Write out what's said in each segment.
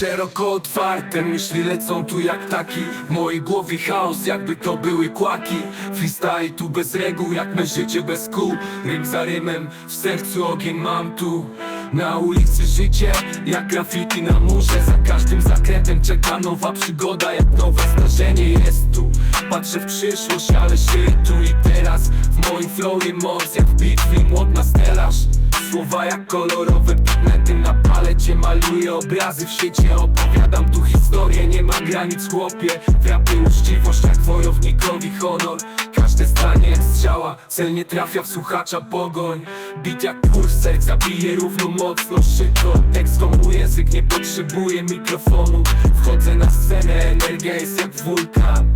szeroko otwarte Myśli lecą tu jak taki W mojej głowie chaos jakby to były kłaki. Freestyle tu bez reguł jak me życie bez kół. Rym za rymem, w sercu ogień mam tu. Na ulicy życie, jak graffiti na murze. Za każdym zakrętem czeka nowa przygoda Jak nowe zdarzenie jest tu. Patrzę w przyszłość, ale żyję tu i teraz. W moim flowie moc, jak w bitwie młodna stelaż. Słowa jak kolorowe na palecie Maluję obrazy w świecie Opowiadam tu historię, nie ma granic chłopie. W rapie uczciwość jak wojownikowi honor. Każde zdanie jak strzała, cel nie trafia w słuchacza pogoń Bit jak puls, serca bije równo mocno. Szybko Tekst to mój język, nie potrzebuje mikrofonu. Wchodzę na scenę, energia jest jak wulkan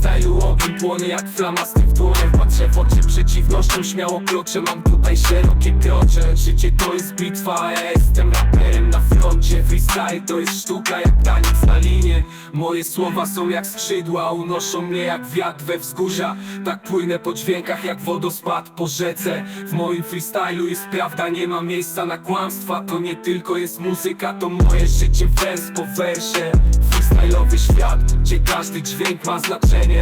Freestylu ogień płonie jak flamasty w dłonie Patrzę w oczy przeciwnością, śmiało kroczę Mam tutaj szerokie krocze. Życie to jest bitwa, ja jestem raperem na froncie To jest sztuka jak taniec na linie. Moje słowa są jak skrzydła, unoszą mnie jak wiatr we wzgórza. Tak płynę po dźwiękach jak wodospad po rzece. W moim freestylu jest prawda, nie ma miejsca na kłamstwa. To nie tylko jest muzyka, to moje życie wers po wersie. Freestyle'owy świat, gdzie każdy dźwięk ma znaczenie